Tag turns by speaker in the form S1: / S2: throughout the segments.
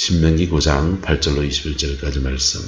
S1: 신명기 9장 8절로 21절까지 말씀.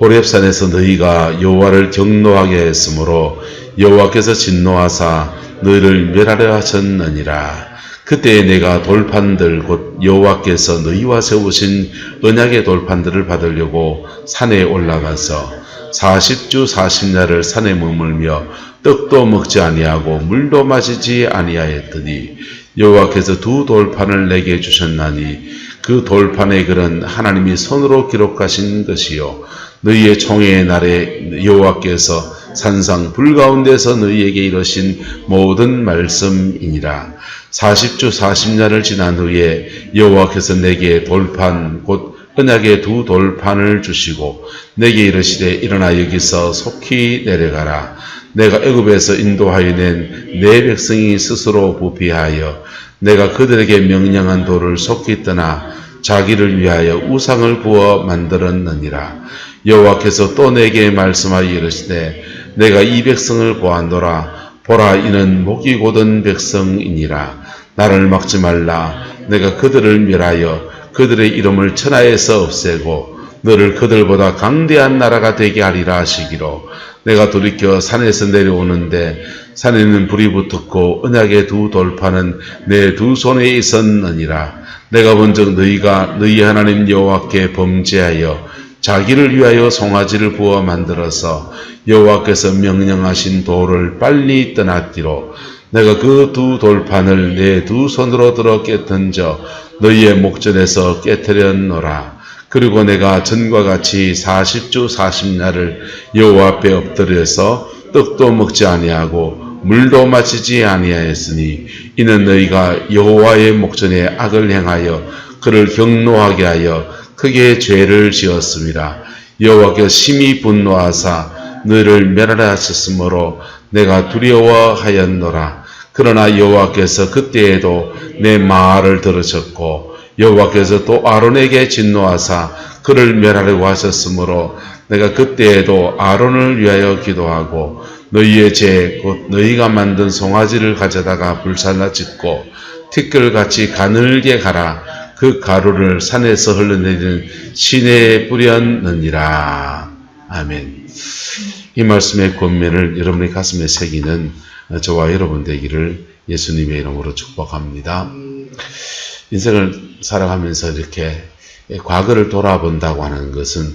S1: 호렙산에서 너희가 여호와를 경노하게 했으므로 여호와께서 진노하사 너희를 멸하려 하셨느니라. 그때에 내가 돌판들 곧 여호와께서 너희와 세우신 언약의 돌판들을 받으려고 산에 올라가서 40주 40야를 산에 머물며 떡도 먹지 아니하고 물도 마시지 아니하였더니 여호와께서 두 돌판을 내게 주셨나니 그 돌판의 글은 하나님이 손으로 기록하신 것이요. 너희의 총회의 날에 여호와께서 산상 불 가운데서 너희에게 이르신 모든 말씀이니라. 40주 40년을 지난 후에 여호와께서 내게 돌판 곧 언약의 두 돌판을 주시고 내게 이르시되 일어나 여기서 속히 내려가라 내가 애굽에서 인도하여 낸 내 백성이 스스로 부피하여 내가 그들에게 명령한 돌을 속히 떠나 자기를 위하여 우상을 부어 만들었느니라. 여호와께서 또 내게 말씀하여 이르시되 내가 이 백성을 보았노라. 보라 이는 목이 곧은 백성이니라. 나를 막지 말라. 내가 그들을 멸하여 그들의 이름을 천하에서 없애고 너를 그들보다 강대한 나라가 되게 하리라 하시기로 내가 돌이켜 산에서 내려오는데 산에는 불이 붙었고 언약의 두 돌판은 내두 손에 있었느니라 내가 본적 너희가 너희 하나님 여호와께 범죄하여 자기를 위하여 송아지를 부어 만들어서 여호와께서 명령하신 돌을 빨리 떠났기로 내가 그 두 돌판을 내 두 손으로 들어 깨던져 너희의 목전에서 깨뜨렸노라. 그리고 내가 전과 같이 40주 40날을 여호와 앞에 엎드려서 떡도 먹지 아니하고 물도 마시지 아니하였으니 이는 너희가 여호와의 목전에 악을 행하여 그를 경노하게 하여 크게 죄를 지었습니다. 여호와께서 심히 분노하사 너희를 멸하라 하셨으므로 내가 두려워하였노라. 그러나 여호와께서 그때에도 내 말을 들으셨고 여호와께서 또 아론에게 진노하사 그를 멸하려고 하셨으므로 내가 그때에도 아론을 위하여 기도하고 너희의 죄 곧 너희가 만든 송아지를 가져다가 불살라 짓고 티끌같이 가늘게 가라. 그 가루를 산에서 흘러내리는 시내에 뿌렸느니라. 아멘. 이 말씀의 권면을 여러분의 가슴에 새기는 저와 여러분 되기를 예수님의 이름으로 축복합니다. 인생을 살아가면서 이렇게 과거를 돌아본다고 하는 것은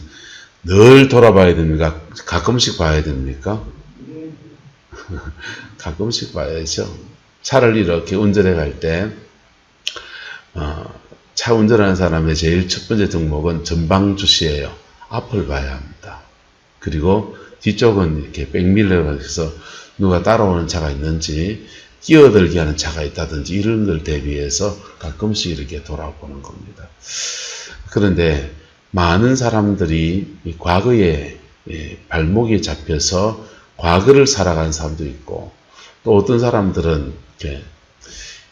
S1: 늘 돌아봐야 됩니까? 가끔씩 봐야 됩니까? 가끔씩 봐야죠. 차를 이렇게 운전해 갈 때, 어, 차 운전하는 사람의 제일 첫 번째 덕목은 전방 주시예요. 앞을 봐야 합니다. 그리고 뒤쪽은 이렇게 백밀러가 해서 누가 따라오는 차가 있는지 끼어들게 하는 차가 있다든지 이런 걸 대비해서 가끔씩 이렇게 돌아보는 겁니다. 그런데 많은 사람들이 과거에 예, 발목이 잡혀서 과거를 살아가는 사람도 있고 또 어떤 사람들은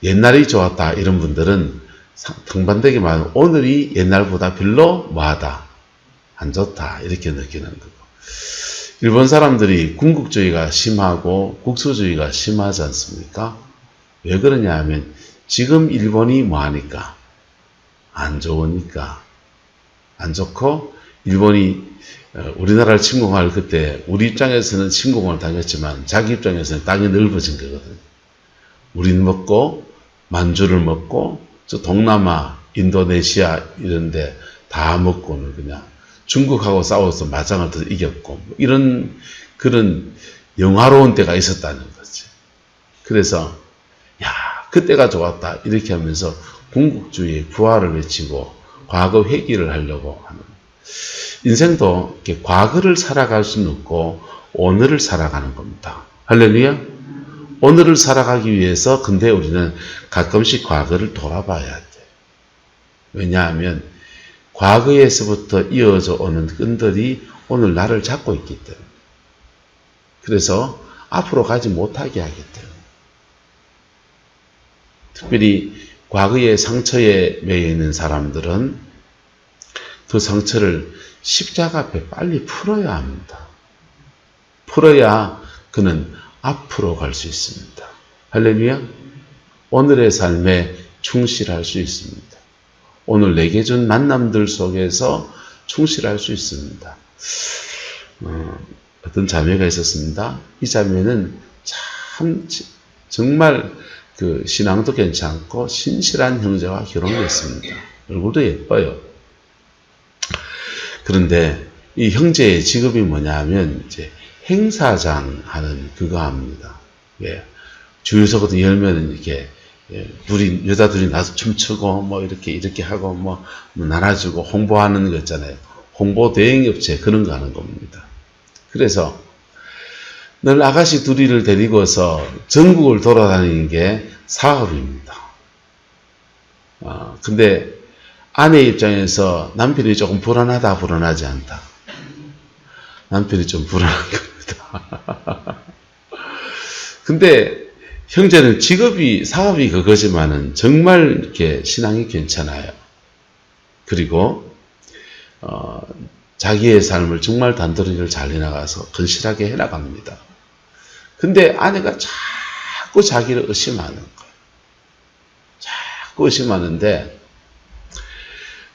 S1: 옛날이 좋았다 이런 분들은 등반되게 말하면 오늘이 옛날보다 별로 뭐하다 안 좋다 이렇게 느끼는 거고 일본 사람들이 군국주의가 심하고 국수주의가 심하지 않습니까? 왜 그러냐 하면 지금 일본이 뭐하니까 안 좋으니까 안 좋고 일본이 어, 우리나라를 침공할 그때 우리 입장에서는 침공을 당했지만 자기 입장에서는 땅이 넓어진 거거든요. 우리는 먹고 만주를 먹고 저 동남아, 인도네시아 이런데 다 먹고는 그냥 중국하고 싸워서 마장을 더 이겼고 뭐 이런 그런 영화로운 때가 있었다는 거지. 그래서 야 그때가 좋았다 이렇게 하면서 군국주의 부활을 외치고 과거 회귀를 하려고 하는 인생도 이렇게 과거를 살아갈 수는 없고 오늘을 살아가는 겁니다. 할렐루야. 오늘을 살아가기 위해서 근데 우리는 가끔씩 과거를 돌아봐야 돼. 왜냐하면 과거에서부터 이어져 오는 끈들이 오늘 나를 잡고 있기 때문에. 그래서 앞으로 가지 못하게 하기 때문에. 특별히 과거의 상처에 매여 있는 사람들은 그 상처를 십자가 앞에 빨리 풀어야 합니다. 풀어야 그는 앞으로 갈 수 있습니다. 할렐루야. 오늘의 삶에 충실할 수 있습니다. 오늘 내게 준 만남들 속에서 충실할 수 있습니다. 어, 떤 자매가 있었습니다. 이 자매는 참 정말 그 신앙도 괜찮고 신실한 형제와 결혼했습니다. 얼굴도 예뻐요. 그런데 이 형제의 직업이 뭐냐 하면 이제 행사장 하는 그거 합니다. 예. 주유소 같은 열면은 이렇게 예, 둘이 여자들이 나서 춤추고 뭐 이렇게 이렇게 하고 뭐, 뭐 나눠주고 홍보하는 거 있잖아요. 홍보 대행 업체 그런 거 하는 겁니다. 그래서 늘 아가씨 둘이를 데리고서 전국을 돌아다니는 게 사업입니다. 어, 근데 아내 입장에서 남편이 조금 불안하다 불안하지 않다. 남편이 좀 불안한 겁니다. 근데 형제는 직업이 사업이 그거지만은 정말 이렇게 신앙이 괜찮아요. 그리고 어, 자기의 삶을 정말 단도리를 잘 해나가서 건실하게 해나갑니다. 근데 아내가 자꾸 자기를 의심하는 거예요. 자꾸 의심하는데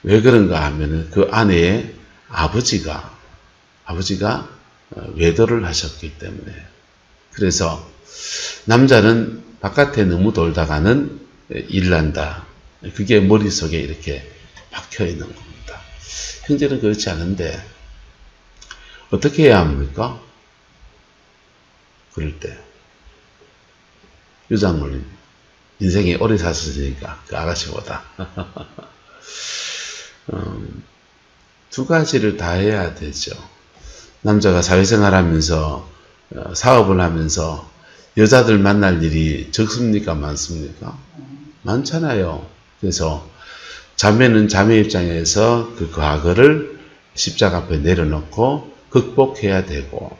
S1: 왜 그런가 하면은 그 아내의 아버지가 아버지가 어, 외도를 하셨기 때문에 그래서 남자는 바깥에 너무 돌다가는 일난다. 그게 머릿속에 이렇게 박혀 있는 겁니다. 형제는 그렇지 않은데 어떻게 해야 합니까? 그럴 때 유장물님 인생이 오래 사셨으니까 그 아가씨보다 음, 두 가지를 다 해야 되죠. 남자가 사회생활하면서 어, 사업을 하면서 여자들 만날 일이 적습니까? 많습니까? 많잖아요. 그래서 자매는 자매 입장에서 그 과거를 십자가 앞에 내려놓고 극복해야 되고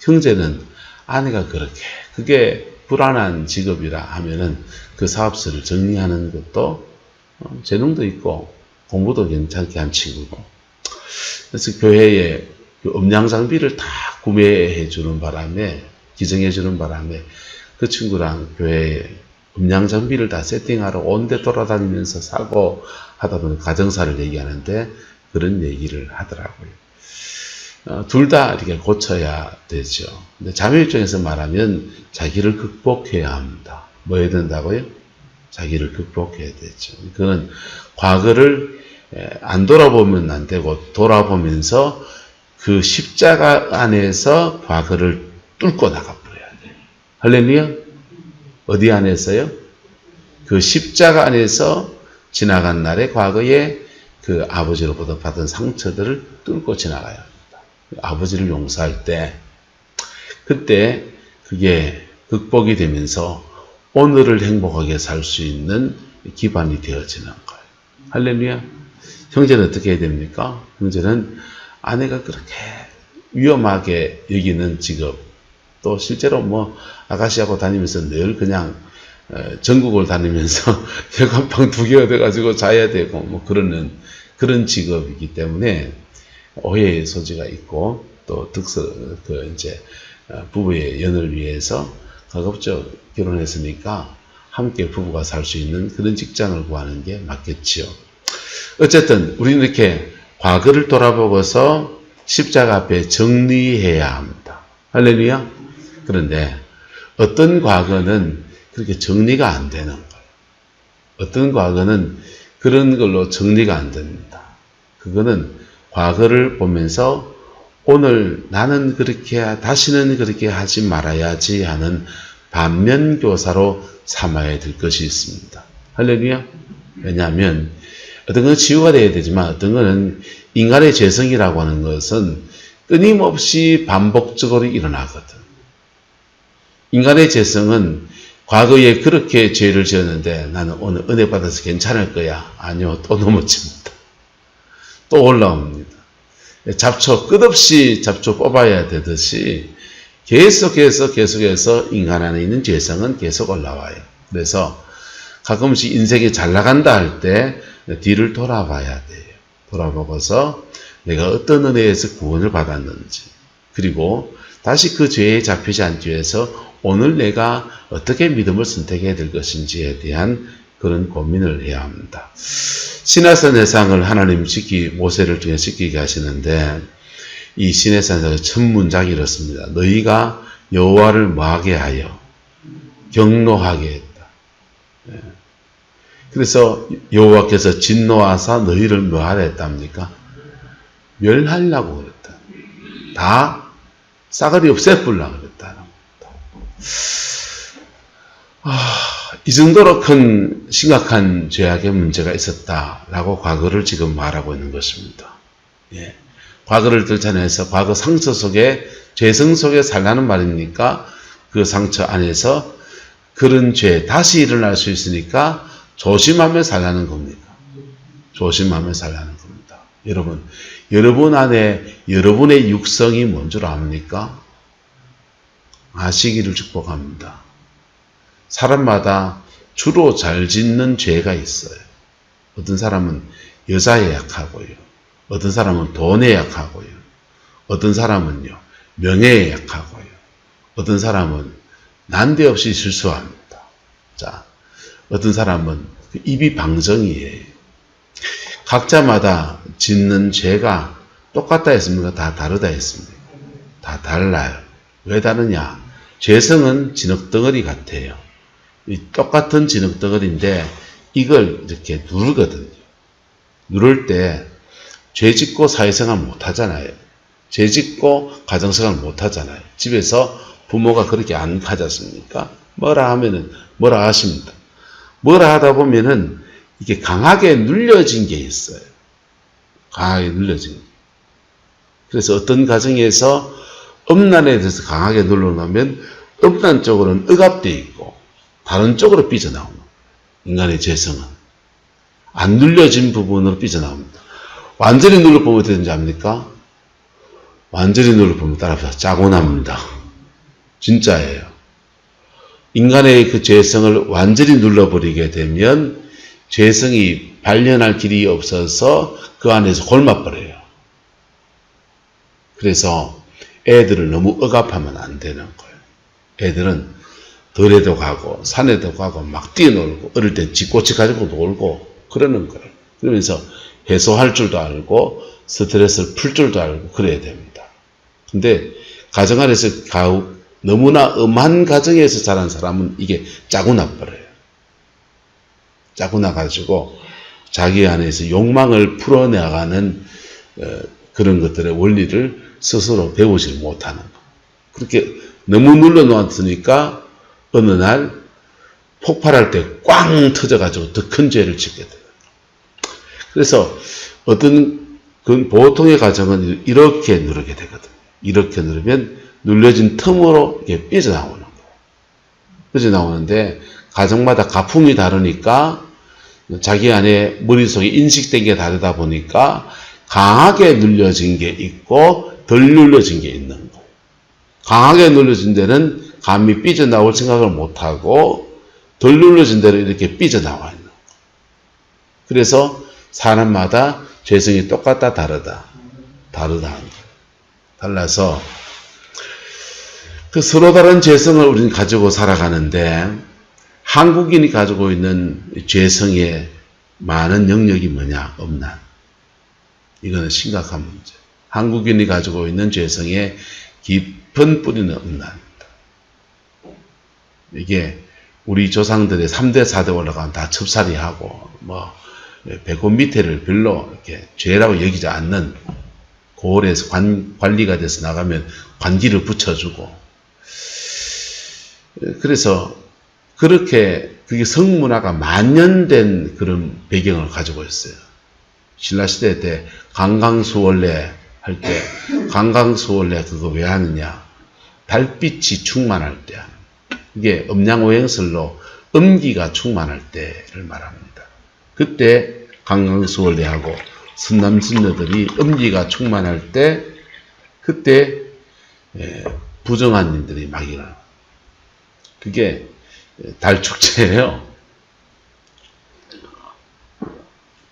S1: 형제는 아내가 그렇게 그게 불안한 직업이라 하면은 그 사업소를 정리하는 것도 어, 재능도 있고 공부도 괜찮게 한 친구고 그래서 교회에 그 음량 장비를 다 구매해 주는 바람에 기증해 주는 바람에 그 친구랑 교회에 음량 장비를 다 세팅하러 온데 돌아다니면서 사고 하다 보니 가정사를 얘기하는데 그런 얘기를 하더라고요. 어, 둘다 이렇게 고쳐야 되죠. 근데 자매 입장에서 말하면 자기를 극복해야 합니다. 뭐 해야 된다고요? 자기를 극복해야 되죠. 그건 과거를 안 돌아보면 안 되고 돌아보면서 그 십자가 안에서 과거를 뚫고 나가 버려야 돼요. 할렐루야? 어디 안에서요? 그 십자가 안에서 지나간 날의 과거에 그 아버지로부터 받은 상처들을 뚫고 지나가야 합니다. 아버지를 용서할 때, 그때 그게 극복이 되면서 오늘을 행복하게 살 수 있는 기반이 되어지는 거예요. 할렐루야. 형제는 어떻게 해야 됩니까? 형제는 아내가 그렇게 위험하게 여기는 직업, 또 실제로 뭐 아가씨하고 다니면서 늘 그냥 전국을 다니면서 여관방 두 개가 돼가지고 자야 되고 뭐 그러는 그런 직업이기 때문에 오해의 소지가 있고 또 득서 그 이제 어, 부부의 연을 위해서 가급적 결혼했으니까 함께 부부가 살 수 있는 그런 직장을 구하는 게 맞겠지요. 어쨌든 우리는 이렇게 과거를 돌아보고서 십자가 앞에 정리해야 합니다. 할렐루야. 그런데 어떤 과거는 그렇게 정리가 안 되는 거예요. 어떤 과거는 그런 걸로 정리가 안 됩니다. 그거는 과거를 보면서 오늘 나는 그렇게 다시는 그렇게 하지 말아야지 하는 반면 교사로 삼아야 될 것이 있습니다. 할렐루야. 왜냐하면 어떤 건 치유가 되어야 되지만 어떤 것은 인간의 재성이라고 하는 것은 끊임없이 반복적으로 일어나거든. 인간의 재성은 과거에 그렇게 죄를 지었는데 나는 오늘 은혜 받아서 괜찮을 거야. 아니요. 또 넘어집니다. 또 올라옵니다. 잡초 끝없이 잡초 뽑아야 되듯이 계속해서 계속해서 인간 안에 있는 죄성은 계속 올라와요. 그래서 가끔씩 인생이 잘 나간다 할 때 뒤를 돌아봐야 돼요. 돌아보고서 내가 어떤 은혜에서 구원을 받았는지 그리고 다시 그 죄에 잡히지 않기 위해서 오늘 내가 어떻게 믿음을 선택해야 될 것인지에 대한 그런 고민을 해야 합니다. 시내산 회상을 하나님 시키 모세를 통해 시키게 하시는데 이 시내산에서 첫 문장이 이렇습니다. 너희가 여호와를 뭐하게 하여 경노하게 했다. 예. 그래서 여호와께서 진노하사 너희를 뭐하려 했답니까? 멸하려고 그랬다. 다 싸그리 없애버리려고 겁니다. 아, 이 정도로 큰 심각한 죄악의 문제가 있었다라고 과거를 지금 말하고 있는 것입니다. 예. 과거를 들춰내서 과거 상처 속에 죄성 속에 살라는 말입니까? 그 상처 안에서 그런 죄 다시 일어날 수 있으니까 조심하며 살라는 겁니다. 조심하며 살라는 겁니다. 여러분, 여러분 안에 여러분의 육성이 뭔 줄 압니까? 아시기를 축복합니다. 사람마다 주로 잘 짓는 죄가 있어요. 어떤 사람은 여자에 약하고요. 어떤 사람은 돈에 약하고요. 어떤 사람은요, 명예에 약하고요. 어떤 사람은 난데없이 실수합니다. 자, 어떤 사람은 그 입이 방정이에요. 각자마다 짓는 죄가 똑같다 했습니까? 다 다르다 했습니까? 다 달라요. 왜 다르냐? 죄성은 진흙덩어리 같아요. 이 똑같은 진흙덩어리인데 이걸 이렇게 누르거든요. 누를 때 죄 짓고 사회생활 못 하잖아요. 죄 짓고 가정생활 못 하잖아요. 집에서 부모가 그렇게 안 하지 않습니까? 뭐라 하면은 뭐라 하십니다. 뭐라 하다 보면은 이게 강하게 눌려진 게 있어요. 강하게 눌려진 게. 그래서 어떤 가정에서 음란에 대해서 강하게 눌러놓으면 음란 쪽으로는 억압되어 있고 다른 쪽으로 삐져나오는 인간의 재성은 안 눌려진 부분으로 삐져나옵니다. 완전히 눌러보면 되는지 압니까? 완전히 눌러보면 따라서 짜고 납니다. 진짜예요. 인간의 그 죄성을 완전히 눌러버리게 되면 죄성이 발현할 길이 없어서 그 안에서 골마버려요. 그래서 애들을 너무 억압하면 안 되는 거예요. 애들은 들에도 가고 산에도 가고 막 뛰어놀고 어릴 때 집꼬치 가지고 놀고 그러는 거예요. 그러면서 해소할 줄도 알고 스트레스를 풀 줄도 알고 그래야 됩니다. 근데 가정 안에서 너무나 엄한 가정에서 자란 사람은 이게 짜고 나버려요. 짜고 나가지고 자기 안에서 욕망을 풀어나가는 어, 그런 것들의 원리를 스스로 배우지 못하는 거. 그렇게 너무 눌러놓았으니까 어느 날 폭발할 때 꽝 터져가지고 더 큰 죄를 짓게 돼요. 그래서 어떤 그 보통의 가정은 이렇게 누르게 되거든요. 이렇게 누르면 눌려진 틈으로 이게 삐져나오는 거예요. 삐져나오는데 가정마다 가풍이 다르니까 자기 안에 머릿속에 인식된 게 다르다 보니까 강하게 눌려진 게 있고 덜 눌려진 게 있는 거. 강하게 눌려진 데는 감이 삐져나올 생각을 못하고 덜 눌려진 데는 이렇게 삐져나와 있는 거. 그래서 사람마다 죄성이 똑같다 다르다. 다르다. 달라서 그 서로 다른 죄성을 우리는 가지고 살아가는데 한국인이 가지고 있는 죄성의 많은 영역이 뭐냐? 없나? 이거는 심각한 문제. 한국인이 가지고 있는 죄성의 깊은 뿌리는 없나입니다. 이게 우리 조상들의 3대, 4대 올라가면 다 첩살이 하고, 뭐, 배꼽 밑에를 별로 이렇게 죄라고 여기지 않는 고을에서 관, 관리가 돼서 나가면 관기를 붙여주고, 그래서 그렇게 그게 성문화가 만년된 그런 배경을 가지고 있어요. 신라시대 때 강강수 원래 할 때 강강수원래 그거 왜 하느냐 달빛이 충만할 때 이게 음양오행설로 음기가 충만할 때를 말합니다. 그때 강강수원래하고 선남선녀들이 음기가 충만할 때 그때 예, 부정한 일들이 막 일어나. 그게 달 축제예요.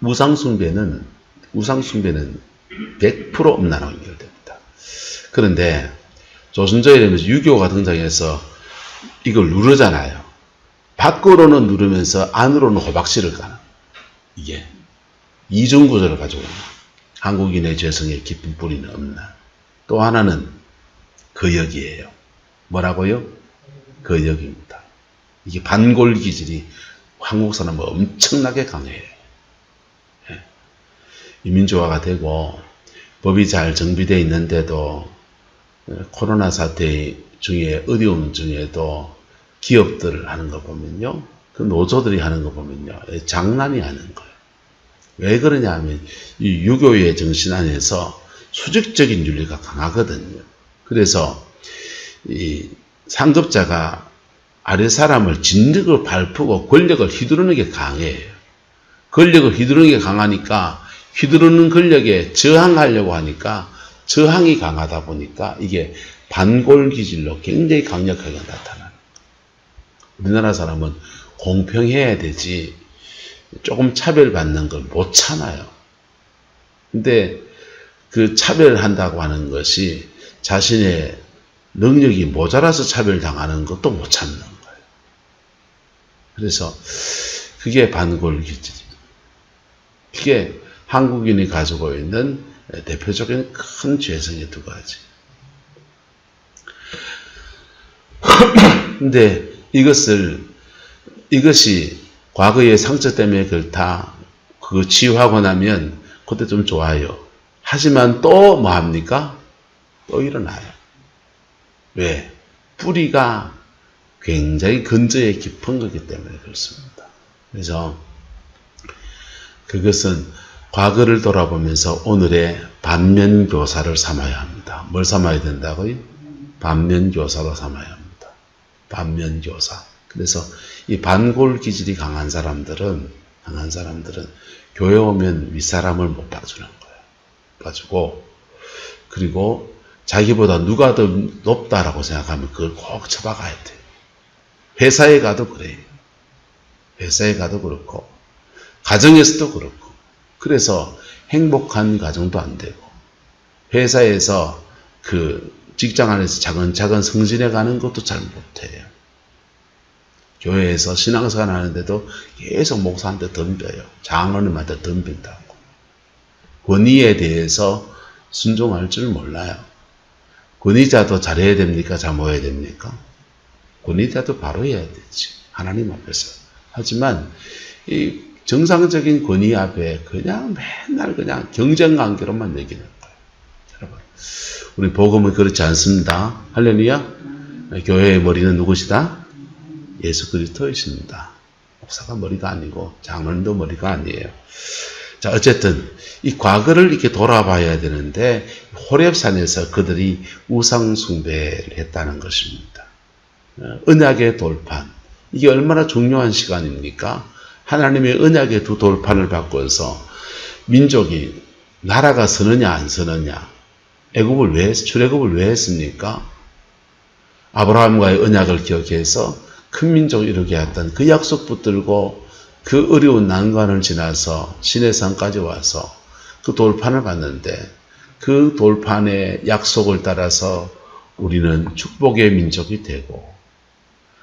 S1: 우상숭배는 우상숭배는 100% 음란하고 연결됩니다. 그런데 조선조에 되면서 유교가 등장해서 이걸 누르잖아요. 밖으로는 누르면서 안으로는 호박씨를 가는 이게 이중 구조를 가지고 있는 한국인의 죄성의 깊은 뿌리는 없나. 또 하나는 거역이에요. 뭐라고요? 거역입니다. 이게 반골 기질이 한국 사람은 엄청나게 강해요. 예. 이민조화가 되고 법이 잘 정비되어 있는데도 코로나 사태 중에 어려움 중에도 기업들을 하는 거 보면요. 그 노조들이 하는 거 보면요. 장난이 하는 거예요. 왜 그러냐 하면 이 유교의 정신 안에서 수직적인 윤리가 강하거든요. 그래서 이 상급자가 아래 사람을 진력을 발푸고 권력을 휘두르는 게 강해요. 권력을 휘두르는 게 강하니까 휘두르는 권력에 저항하려고 하니까 저항이 강하다 보니까 이게 반골 기질로 굉장히 강력하게 나타나는 우리나라 사람은 공평해야 되지 조금 차별받는 걸 못 참아요. 근데 그 차별한다고 하는 것이 자신의 능력이 모자라서 차별당하는 것도 못 참는 거예요. 그래서 그게 반골 기질입니다. 그게 한국인이 가지고 있는 대표적인 큰 죄성의 두 가지. 근데 이것을, 이것이 과거의 상처 때문에 그렇다. 그거 치유하고 나면 그때 좀 좋아요. 하지만 또 뭐 합니까? 또 일어나요. 왜? 뿌리가 굉장히 근저에 깊은 거기 때문에 그렇습니다. 그래서 그것은 과거를 돌아보면서 오늘의 반면 교사를 삼아야 합니다. 뭘 삼아야 된다고요? 반면 교사로 삼아야 합니다. 반면 교사. 그래서 이 반골 기질이 강한 사람들은 강한 사람들은 교회 오면 윗사람을 못 봐주는 거예요. 봐주고 그리고 자기보다 누가 더 높다라고 생각하면 그걸 꼭 쳐박아야 돼요. 회사에 가도 그래요. 회사에 가도 그렇고 가정에서도 그렇고 그래서 행복한 가정도 안 되고 회사에서 그 직장 안에서 차근차근 성진해 가는 것도 잘 못해요. 교회에서 신앙생활 하는데도 계속 목사한테 덤벼요. 장로님한테 덤빈다고. 권위에 대해서 순종할 줄 몰라요. 권위자도 잘해야 됩니까? 잘못해야 됩니까? 권위자도 바로 해야 되지. 하나님 앞에서. 하지만 이 정상적인 권위 앞에 그냥 맨날 그냥 경쟁 관계로만 여기는 거예요. 여러분, 우리 복음은 그렇지 않습니다. 할렐루야. 교회의 머리는 누구시다? 예수 그리스도이십니다. 목사가 머리가 아니고 장로님도 머리가 아니에요. 자, 어쨌든 이 과거를 이렇게 돌아봐야 되는데 호랩산에서 그들이 우상 숭배를 했다는 것입니다. 어, 언약의 돌판. 이게 얼마나 중요한 시간입니까? 하나님의 언약의 두 돌판을 바꿔서 민족이 나라가 서느냐 안 서느냐 애굽을 왜 출애굽을 왜 했습니까? 아브라함과의 언약을 기억해서 큰 민족을 이루게 했던 그 약속 붙들고 그 어려운 난관을 지나서 신의 산까지 와서 그 돌판을 봤는데 그 돌판의 약속을 따라서 우리는 축복의 민족이 되고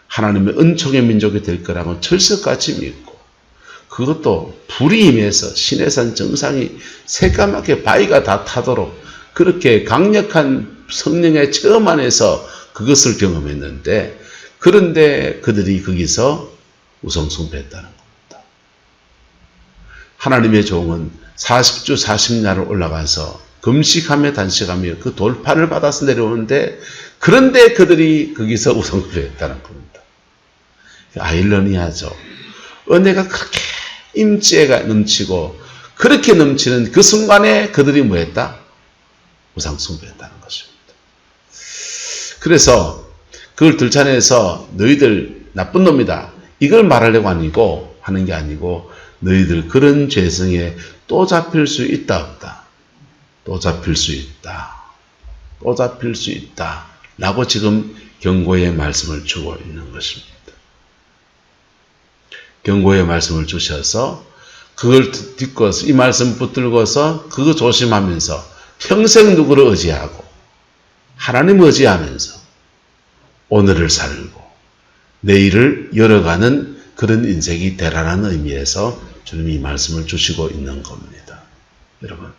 S1: 하나님의 은총의 민족이 될 거라고 철석같이 믿고 그것도 불이 임해서 신의 산 정상이 새까맣게 바위가 다 타도록 그렇게 강력한 성령의 체험 안에서 그것을 경험했는데 그런데 그들이 거기서 우성숭배했다는 겁니다. 하나님의 종은 40주 40날을 올라가서 금식하며 단식하며 그 돌판을 받아서 내려오는데 그런데 그들이 거기서 우성숭배했다는 겁니다. 아일러니하죠. 은혜가 그렇게 임재가 넘치고 그렇게 넘치는 그 순간에 그들이 뭐했다? 우상숭배했다는 것입니다. 그래서 그걸 들춰내서 너희들 나쁜 놈이다. 이걸 말하려고 아니고 하는 게 아니고 너희들 그런 죄성에 또 잡힐 수 있다 없다. 또 잡힐 수 있다. 또 잡힐 수 있다. 라고 지금 경고의 말씀을 주고 있는 것입니다. 경고의 말씀을 주셔서 그걸 듣고서 이 말씀 붙들고서 그거 조심하면서 평생 누구를 의지하고 하나님 의지하면서 오늘을 살고 내일을 열어가는 그런 인생이 되라는 의미에서 주님이 이 말씀을 주시고 있는 겁니다. 여러분,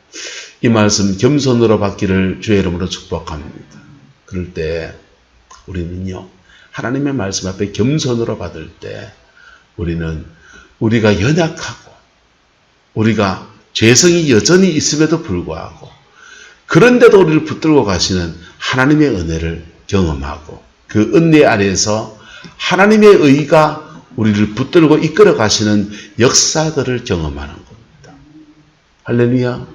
S1: 이 말씀 겸손으로 받기를 주의 이름으로 축복합니다. 그럴 때 우리는요, 하나님의 말씀 앞에 겸손으로 받을 때 우리는 우리가 연약하고 우리가 죄성이 여전히 있음에도 불구하고 그런데도 우리를 붙들고 가시는 하나님의 은혜를 경험하고 그 은혜 아래에서 하나님의 의가 우리를 붙들고 이끌어 가시는 역사들을 경험하는 겁니다. 할렐루야.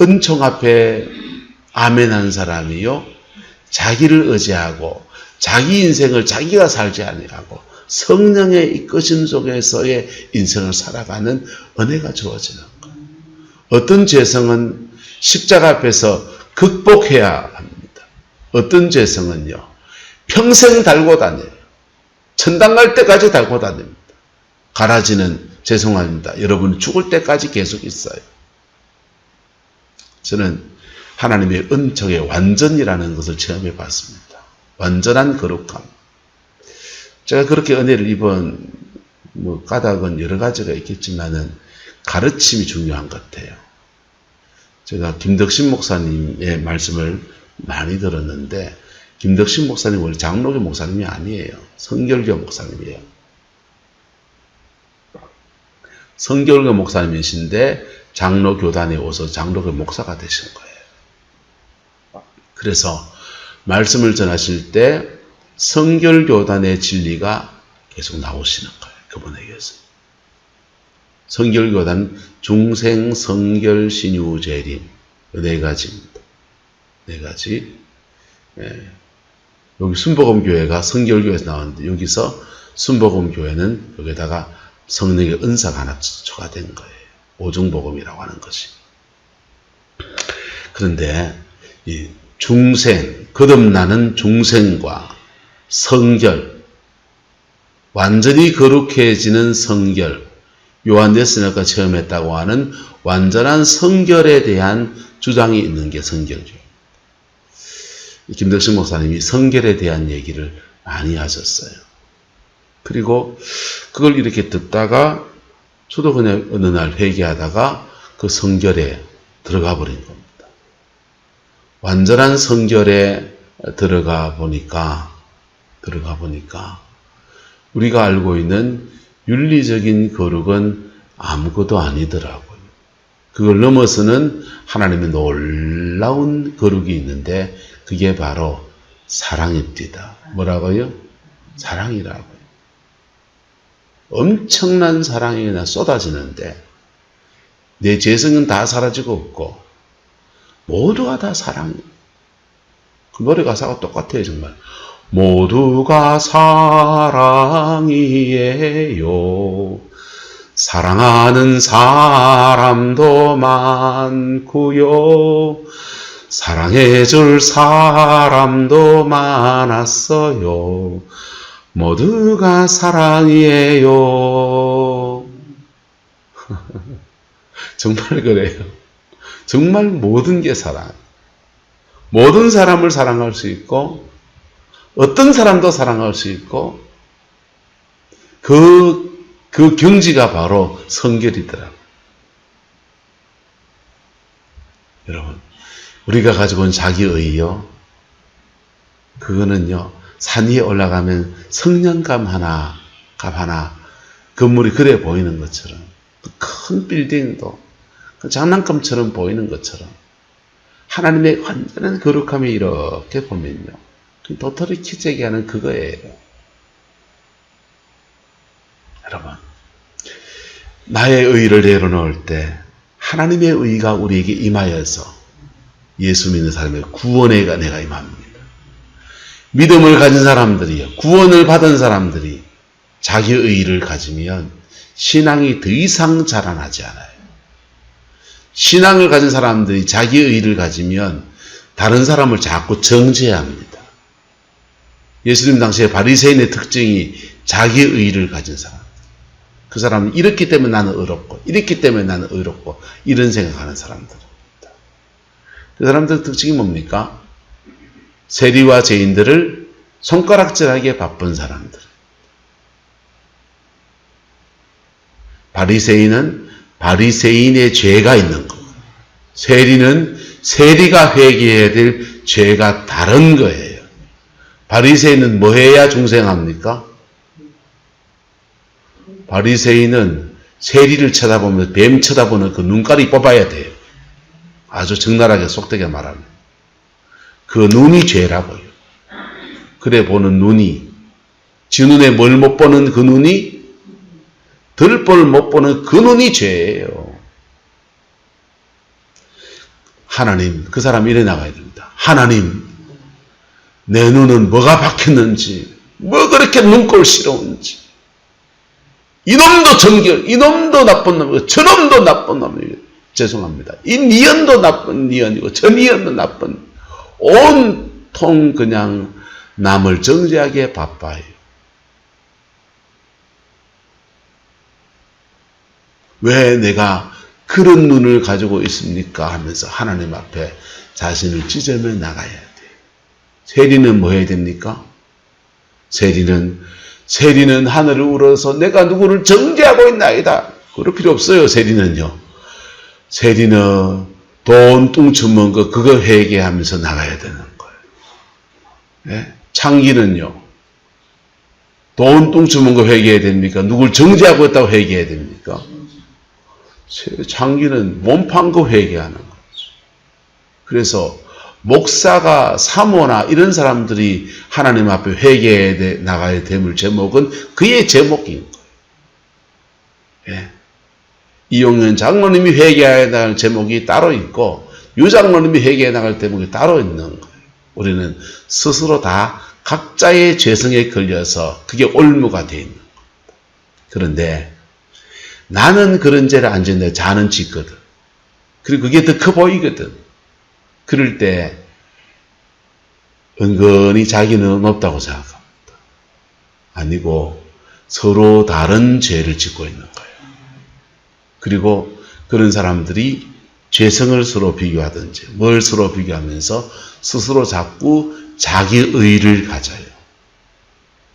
S1: 은총 앞에 아멘한 사람이요. 자기를 의지하고 자기 인생을 자기가 살지 아니하고 성령의 이끄심 속에서의 인생을 살아가는 은혜가 주어지는 거예요. 어떤 죄성은 십자가 앞에서 극복해야 합니다. 어떤 죄성은요. 평생 달고 다녀요. 천당 갈 때까지 달고 다닙니다. 가라지는 죄송합니다. 여러분 죽을 때까지 계속 있어요. 저는 하나님의 은총의 완전이라는 것을 체험해 봤습니다. 완전한 거룩함. 제가 그렇게 은혜를 입은 뭐 까닭은 여러 가지가 있겠지만은 가르침이 중요한 것 같아요. 제가 김덕신 목사님의 말씀을 많이 들었는데 김덕신 목사님 원래 장로교 목사님이 아니에요. 성결교 목사님이에요. 성결교 목사님이신데 장로 교단에 오서 장로교 목사가 되신 거예요. 그래서 말씀을 전하실 때 성결교단의 진리가 계속 나오시는 거예요. 그분에게서. 성결교단 중생 성결 신유 재림 네 가지입니다. 네 가지. 예. 여기 순복음 교회가 성결교회에서 나왔는데 여기서 순복음 교회는 여기다가 성령의 은사가 하나 추가된 거예요. 오중복음이라고 하는 것이. 그런데 이 중생, 거듭나는 중생과 성결, 완전히 거룩해지는 성결, 요한데스너가 체험했다고 하는 완전한 성결에 대한 주장이 있는 게 성결교. 김덕신 목사님이 성결에 대한 얘기를 많이 하셨어요. 그리고 그걸 이렇게 듣다가 저도 그냥 어느 날 회개하다가 그 성결에 들어가 버린 겁니다. 완전한 성결에 들어가 보니까, 들어가 보니까, 우리가 알고 있는 윤리적인 거룩은 아무것도 아니더라고요. 그걸 넘어서는 하나님의 놀라운 거룩이 있는데, 그게 바로 사랑입니다. 뭐라고요? 사랑이라고요. 엄청난 사랑이 그냥 쏟아지는데, 내 죄성은 다 사라지고 없고, 모두가 다 사랑. 그 노래 가사가 똑같아요, 정말. 모두가 사랑이에요. 사랑하는 사람도 많고요. 사랑해줄 사람도 많았어요. 모두가 사랑이에요. 정말 그래요. 정말 모든 게 사랑. 모든 사람을 사랑할 수 있고, 어떤 사람도 사랑할 수 있고, 그, 그 경지가 바로 성결이더라고요. 여러분, 우리가 가지고 온 자기의요, 그거는요, 산 위에 올라가면 성냥감 하나, 값 하나, 건물이 그래 보이는 것처럼, 큰 빌딩도, 그 장난감처럼 보이는 것처럼 하나님의 완전한 거룩함이 이렇게 보면요. 도토리 키재기 하는 그거예요. 여러분, 나의 의를 내려놓을 때 하나님의 의가 우리에게 임하여서 예수 믿는 사람의 구원의 은혜가 임합니다. 믿음을 가진 사람들이요. 구원을 받은 사람들이 자기 의를 가지면 신앙이 더 이상 자라나지 않아요. 신앙을 가진 사람들이 자기 의를 가지면 다른 사람을 자꾸 정죄합니다. 예수님 당시에 바리새인의 특징이 자기 의를 가진 사람. 그 사람은 이렇기 때문에 나는 의롭고 이렇기 때문에 나는 의롭고 이런 생각하는 사람들입니다. 그 사람들 특징이 뭡니까? 세리와 죄인들을 손가락질하게 바쁜 사람들. 바리새인은 바리새인의 죄가 있는 거고 세리는 세리가 회개해야 될 죄가 다른 거예요. 바리새인은 뭐 해야 중생합니까? 바리새인은 세리를 쳐다보면 뱀 쳐다보는 그 눈깔이 뽑아야 돼요. 아주 적나라하게 속되게 말하면. 그 눈이 죄라고요. 그래 보는 눈이 지 눈에 뭘 못 보는 그 눈이 들볼 못 보는 그 눈이 죄예요. 하나님, 그 사람 이래 나가야 됩니다. 하나님, 내 눈은 뭐가 박혔는지, 뭐 그렇게 눈꼴스러운지, 이놈도 정결, 이놈도 나쁜 놈이고, 저놈도 나쁜 놈이고, 죄송합니다. 이 니언도 나쁜 니언이고, 저 니언도 나쁜, 온통 그냥 남을 정죄하기에 바빠요. 왜 내가 그런 눈을 가지고 있습니까? 하면서 하나님 앞에 자신을 찢으며 나가야. 세리는 뭐 해야 됩니까? 세리는 세리는 하늘을 울어서 내가 누구를 정죄하고 있나이다. 그럴 필요 없어요. 세리는요. 세리는 돈 뚱쳐먹은 거 그거 회개하면서 나가야 되는 거예요. 예? 창기는요. 돈 뚱쳐먹은 거 회개해야 됩니까? 누굴 정죄하고 있다고 회개해야 됩니까? 장기는 몸판 거 회개하는 거죠. 그래서 목사가 사모나 이런 사람들이 하나님 앞에 회개해 나가야 됨을 제목은 그의 제목인 거예요. 예. 이용현 장로님이 회개해야 나갈 제목이 따로 있고 유 장로님이 회개해 나갈 제목이 따로 있는 거예요. 우리는 스스로 다 각자의 죄성에 걸려서 그게 올무가 되어 있는 겁니다. 그런데 나는 그런 죄를 안 짓는데 자는 짓거든. 그리고 그게 더 커 보이거든. 그럴 때 은근히 자기는 없다고 생각합니다. 아니고 서로 다른 죄를 짓고 있는 거예요. 그리고 그런 사람들이 죄성을 서로 비교하든지 뭘 서로 비교하면서 스스로 자꾸 자기 의를 가져요.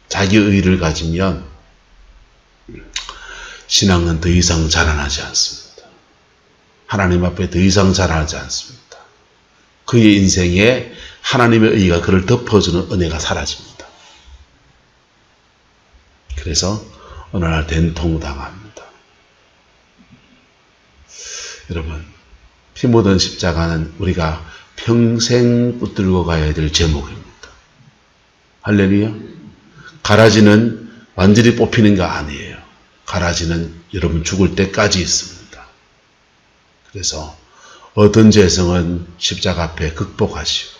S1: 자기 의를 가지면 신앙은 더 이상 자라나지 않습니다. 하나님 앞에 더 이상 자라나지 않습니다. 그의 인생에 하나님의 의가 그를 덮어주는 은혜가 사라집니다. 그래서 어느 날 된통당합니다. 여러분, 피 묻은 십자가는 우리가 평생 붙들고 가야 될 제목입니다. 할렐루야. 가라지는 완전히 뽑히는 거 아니에요. 가라지는 여러분 죽을 때까지 있습니다. 그래서 어떤 죄성은 십자가 앞에 극복하시고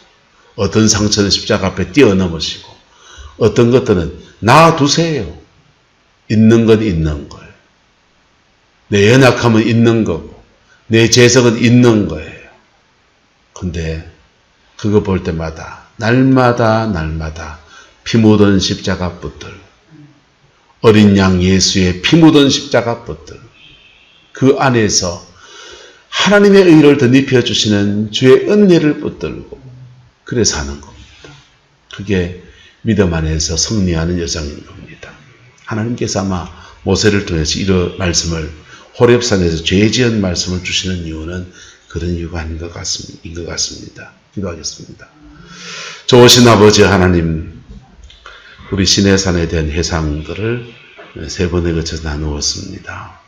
S1: 어떤 상처는 십자가 앞에 뛰어넘으시고 어떤 것들은 놔두세요. 있는 건 있는 거예요. 내 연약함은 있는 거고 내 죄성은 있는 거예요. 근데 그거 볼 때마다 날마다 날마다 피 묻은 십자가 붙들 어린 양 예수의 피 묻은 십자가 붙들 그 안에서 하나님의 의를 덧입혀 주시는 주의 은혜를 붙들고 그래 사는 겁니다. 그게 믿음 안에서 승리하는 여정인 겁니다. 하나님께서 아마 모세를 통해서 이런 말씀을 호렙산에서 죄 지은 말씀을 주시는 이유는 그런 이유가 아닌 것 같습니다. 기도하겠습니다. 좋으신 아버지 하나님, 우리 시내산에 대한 해상들을 세 번에 거쳐 나누었습니다.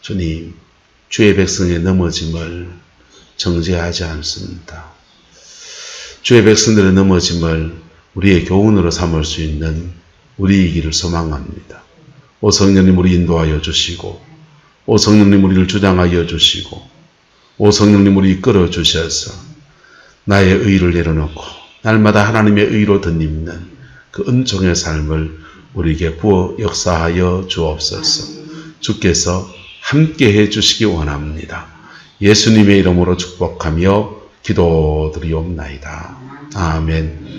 S1: 주님, 주의 백성의 넘어짐을 정죄하지 않습니다. 주의 백성들의 넘어짐을 우리의 교훈으로 삼을 수 있는 우리의 길을 소망합니다. 오 성령님 우리 인도하여 주시고 오 성령님 우리를 주장하여 주시고 오 성령님 우리 이끌어 주셔서 나의 의를 내려놓고 날마다 하나님의 의로 덧입는 그 은총의 삶을 우리에게 부어 역사하여 주옵소서. 주께서 함께 해 주시기 원합니다. 예수님의 이름으로 축복하며 기도드리옵나이다. 아멘.